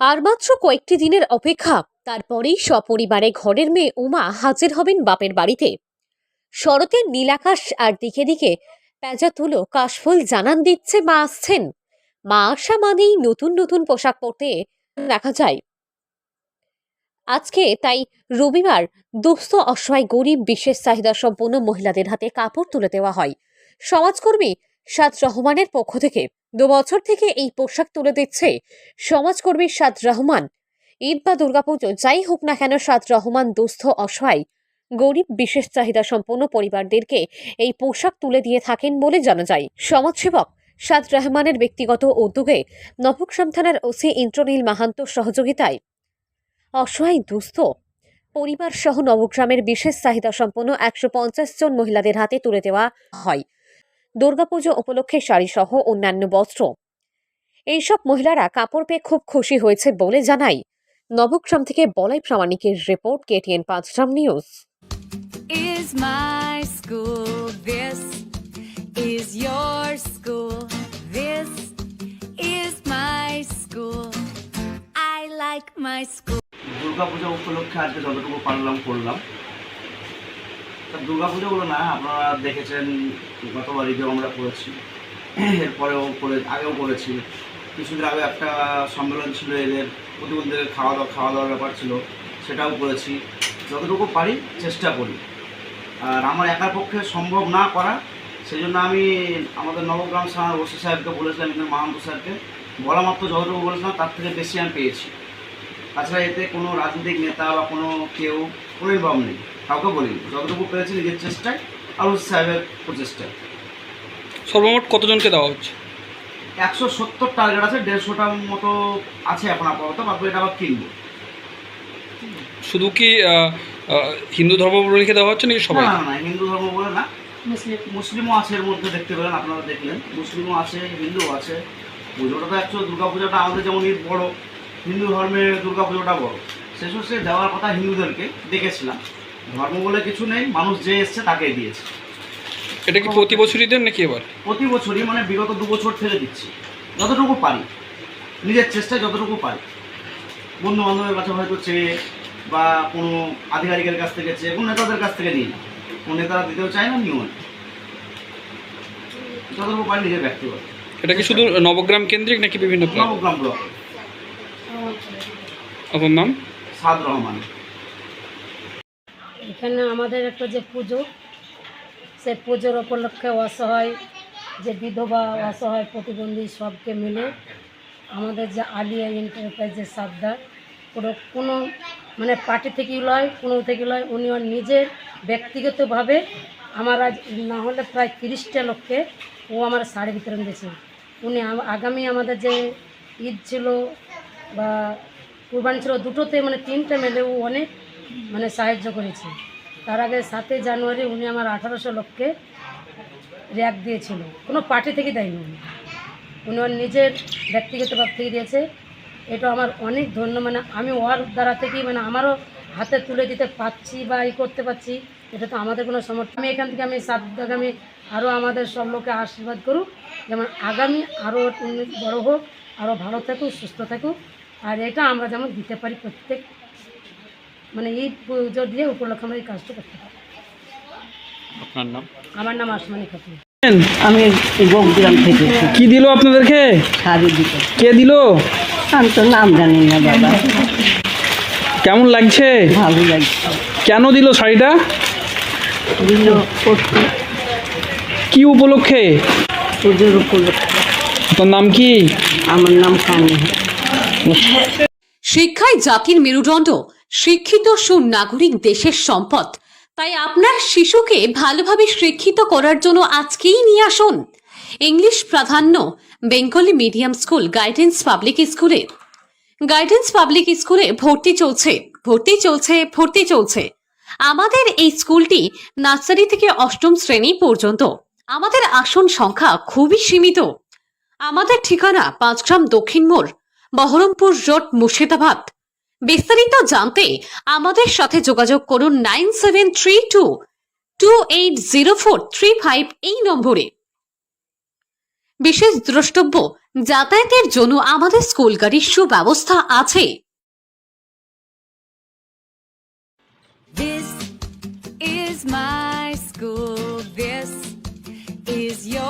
আর মাত্র কয়েকটি দিনের অপেক্ষা, তারপরেই সপরিবারে ঘরের মেয়ে উমা হাজির হবেন বাপের বাড়িতে। শরতের নীলাকাশ আর দিকে দিকে প্যাজা তুলো কাশফুল জানান দিচ্ছে মা আসছেন। মা আসা মানেই নতুন নতুন পোশাক পরতে দেখা যায়। আজকে তাই রবিবার দুস্থ, অসহায়, গরিব, বিশেষ চাহিদা সম্পন্ন মহিলাদের হাতে কাপড় তুলে দেওয়া হয়। সমাজকর্মী সাদ রহমানের পক্ষ থেকে দু বছর থেকে এই পোশাক তুলে দিচ্ছে সমাজকর্মী সাদ রহমান। ঈদ বা দুর্গাপুজো যাই হোক না কেন সাদ রহমান দুস্থ, অসহায়, গরিব, বিশেষ চাহিদা সম্পন্ন পরিবারদেরকে এই পোশাক তুলে দিয়ে থাকেন বলে জানা যায়। সমাজসেবক সাদ রহমানের ব্যক্তিগত উদ্যোগে নবগ্রাম থানার ওসি ইন্দ্রনীল মাহান্ত সহযোগিতায় অসহায়, দুস্থ পরিবার সহ নবগ্রামের বিশেষ চাহিদা সম্পন্ন একশো পঞ্চাশ জন মহিলাদের হাতে তুলে দেওয়া হয়। দুর্গাপুজো উপলক্ষে শাড়িসহ অন্যান্য বস্ত্র এইসব মহিলারা কাপড় পেয়ে খুব খুশি হয়েছে বলে জানাই নবগ্রাম থেকে Balai প্রামাণিকের report KTN Panchgram news is my school. This is your school. This is my school. I like my school. Durga Puja উপলক্ষে আজকে যতটুকু পারলাম করলাম তা দুর্গাপূজা বলো না, আপনারা দেখেছেন গতবার ঈদেও আমরা করেছি। এরপরেও করে, আগেও করেছি। কিছুদিন আগে একটা সম্মেলন ছিল এদের, প্রতিবন্ধীদের খাওয়া দাওয়া, খাওয়া দাওয়ার ব্যাপার ছিল, সেটাও করেছি। যতটুকু পারি চেষ্টা করি। আর আমার একার পক্ষে সম্ভব না করা সেই জন্য আমি আমাদের নবগ্রাম থানার ওসি সাহেবকে বলেছিলাম, এখানে মাহমুদ স্যারকে। বলা মাত্র যতটুকু বলেছিলাম, তার থেকে বেশি আমি পেয়েছি। তাছাড়া এতে কোনো রাজনৈতিক নেতা বা কোনো কেউ কোনো ইনভলভ নেই। কাউকে বলিনি। যতটুকু পেরেছি নিজের চেষ্টায় আর সাহেবের প্রচেষ্টায়। সর্বমোট কতজনকে দেওয়া হচ্ছে? একশো সত্তর টার্গেট আছে দেড়শোটার মতো আছে এখন আপাতত বাকি এটা আবার কিনবো। শুধু কি হিন্দু ধর্মাবলম্বীকে দেওয়া হচ্ছে নাকি সবাই না না হিন্দু ধর্ম বলে না। মুসলিমও আছে এর মধ্যে দেখতে পেলেন আপনারা দেখলেন। মুসলিমও আছে হিন্দুও আছে। পুজোটা তো অ্যাকচুয়ালি দুর্গা পুজোটা আমাদের যেমন ঈদ বড় হিন্দু ধর্মের দুর্গা পুজোটা বড়। শেষ হচ্ছে দেওয়ার কথা হিন্দুদেরকে দেখেছিলাম। ধর্ম বলে কিছু নেই মানুষ যে এসছে তাকে দিয়েছে। এটা কি প্রতি বছরই দেন নাকি এবার? প্রতি বছরই মানে বিগত দু বছর থেকে দিচ্ছি। যতটুকু পারি নিজের চেষ্টায় যতটুকু পারি। বন্ধু বান্ধবের কাছে হয়তো চেয়ে বা কোনো আধিকারিকের কাছ থেকে চেয়ে কোনো নেতাদের কাছ থেকে নিই না। কোনো নেতারা দিতেও চায় না নিও না। যতটুকু পারি নিজের ব্যক্তিগত। এটা কি শুধু নবগ্রাম কেন্দ্রিক নাকি বিভিন্ন? নবগ্রাম ব্লক। আপনার নাম? সাদ রহমান। এখানে আমাদের একটা যে পুজো সে পুজোর উপলক্ষে অসহায় যে বিধবা অসহায় প্রতিবন্ধী সবকে মিলে আমাদের যে আলিয়া এন্টারপ্রাইজের সাবদার পুরো কোনো মানে পার্টি থেকেই লয় কোনো থেকে লয় উনি ওর নিজের ব্যক্তিগতভাবে আমার আজ না হলে প্রায় তিরিশটা লোককে ও আমার শাড়ি বিতরণ দিয়েছে। উনি আগামী আমাদের যে ঈদ ছিল বা কুরবানি ছিল দুটোতে মানে তিনটে মেলে ও অনেক মানে সাহায্য করেছে। তার আগে সাতই জানুয়ারি উনি আমার আঠারোশো লোককে র্যাক দিয়েছিল। কোনো পার্টি থেকে দেয়নি উনি। উনি ওর নিজের ব্যক্তিগত ভাব থেকে দিয়েছে। এটা আমার অনেক ধন্য মানে আমি ওর দ্বারা থেকেই মানে আমারও হাতে তুলে দিতে পারছি বা ই করতে পারছি, এটা তো আমাদের কোনো সমর্থন। আমি এখান থেকে আমি সাত আগামী আরও আমাদের সব লোকে আশীর্বাদ করুক। যেমন আগামী আরও বড় হোক, আরও ভালো থাকুক, সুস্থ থাকুক। আর এটা আমরা যেমন দিতে পারি প্রত্যেক মানে এই পুজো দিয়ে উপলক্ষে আমরা এই কাজটা করতে পারি। আপনার নাম? আমার নাম আসমানি খাতুন। আমি থেকে। কি দিল আপনাদেরকে? শাড়ি কে দিল? আমি তো নাম জানি না বাবা। কেমন লাগছে? ভালো লাগছে। কেন দিল শাড়িটা? দিল করতে কি উপলক্ষে? পুজোর উপলক্ষে। আপনার নাম কি? আমার নাম কানি শিক্ষাই জাতির মেরুদণ্ড, শিক্ষিত সুনাগরিক দেশের সম্পদ। তাই আপনার শিশুকে ভালোভাবে শিক্ষিত করার জন্য আজকেই নিয়ে আসুন। ইংলিশ প্রাধান্য, Bengali medium school guidance public স্কুলে। গাইডেন্স পাবলিক স্কুলে ভর্তি চলছে ভর্তি চলছে ভর্তি চলছে। আমাদের এই স্কুলটি নার্সারি থেকে অষ্টম শ্রেণি পর্যন্ত। আমাদের আসন সংখ্যা খুবই সীমিত। আমাদের ঠিকানা পাঁচগ্রাম দক্ষিণ মোড় বহরমপুর রোড মুর্শিদাবাদ বিস্তারিত জানতে আমাদের সাথে যোগাযোগ করুন nine seven three two two eight zero four three five এই নম্বরে বিশেষ দ্রষ্টব্য, যাতায়াতের জন্য আমাদের স্কুল গাড়ির সুব্যবস্থা আছে This is my school. This is your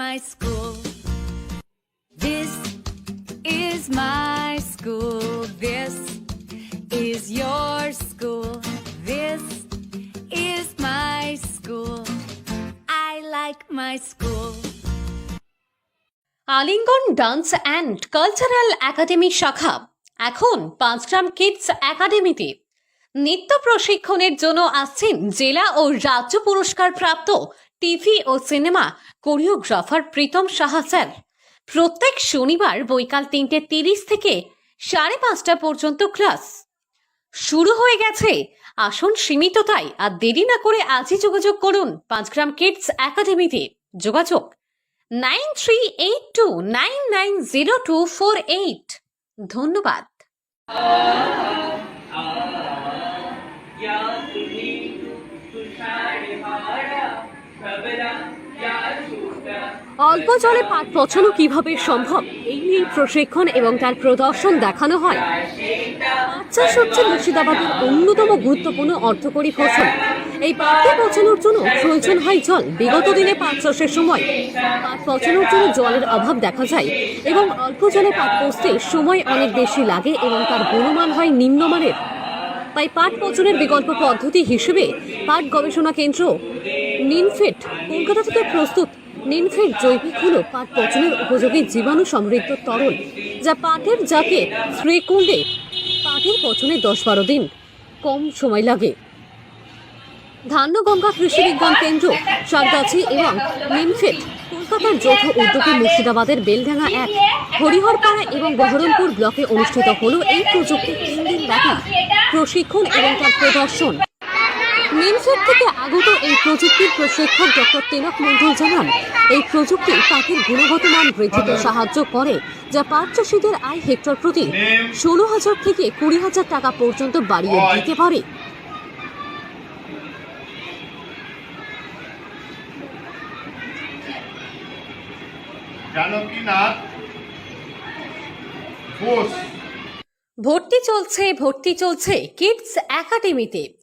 my school. This is my school. This is your school. This is my school. I like my school. Alingan dance and cultural academy শাখা এখন Panchgram kids একাডেমিতে নৃত্য প্রশিক্ষণের জন্য আসছেন জেলা ও রাজ্য পুরস্কার প্রাপ্ত টিভি ও cinema choreographer Pritam Saha sir. প্রত্যেক শনিবার বৈকাল তিনটে তিরিশ থেকে সাড়ে পাঁচটা পর্যন্ত ক্লাস। শুরু হয়ে গেছে। আসন সীমিত তাই আর দেরি না করে আজই যোগাযোগ করুন পাঁচগ্রাম কিডস একাডেমিতে। যোগাযোগ nine three eight two nine nine zero two four eight. ধন্যবাদ। অল্প জলে পাট পচানো কীভাবে সম্ভব? এই নিয়ে প্রশিক্ষণ এবং তার প্রদর্শন দেখানো হয়। পাট চাষ হচ্ছে মুর্শিদাবাদের অন্যতম গুরুত্বপূর্ণ অর্থকরী ফসল। এই পাটকে পচানোর জন্য প্রয়োজন হয় জল। বিগত দিনে পাট চাষের সময় পাট পচানোর জন্য জলের অভাব দেখা যায় এবং অল্প জলে পাট পচতে সময় অনেক বেশি লাগে এবং তার গুণমান হয় নিম্নমানের। তাই পাট পচনের বিকল্প পদ্ধতি হিসেবে পাট গবেষণা কেন্দ্র নিনফেট কলকাতা থেকে প্রস্তুত নিনফেট জৈবিক হল পাট পচনের উপযোগী জীবাণু সমৃদ্ধ তরল যা পাটের জাকে করলে পাটের পচনে দশ বারো দিন কম সময় লাগে। ধান্যগঙ্গা কৃষি বিজ্ঞান কেন্দ্র সারগাছি এবং নিমফেট কলকাতার যৌথ উদ্যোগে মুর্শিদাবাদের বেলডাঙ্গা এক হরিহরপাড়া এবং বহরমপুর ব্লকে অনুষ্ঠিত হলো এই প্রযুক্তি তিন দিন ব্যাপী প্রশিক্ষণ এবং তার প্রদর্শন। নিমফেট থেকে আগত এই প্রযুক্তির প্রশিক্ষক ডক্টর তিলক মন্ডল জানান এই প্রযুক্তি পাটের গুণগত মান বৃদ্ধিতে সাহায্য করে যা পাট চাষিদের আয় হেক্টর প্রতি ষোলো হাজার থেকে কুড়ি হাজার টাকা পর্যন্ত বাড়িয়ে দিতে পারে। জানকীনাথ ঘোষ ভর্তি চলছে ভর্তি চলছে কিডস একাডেমিতে।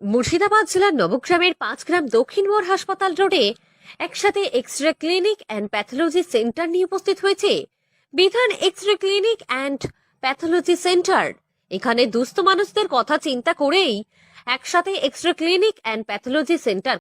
মুর্শিদাবাদ জেলার নবগ্রামের পাঁচ গ্রাম দক্ষিণ মোড় হাসপাতাল রোডে একসাথে X ray clinic and pathology centre নিয়ে উপস্থিত হয়েছে। বিধান X ray clinic and pathology centre. এখানে দুস্থ মানুষদের কথা চিন্তা করেই একসাথে X ray clinic and pathology centre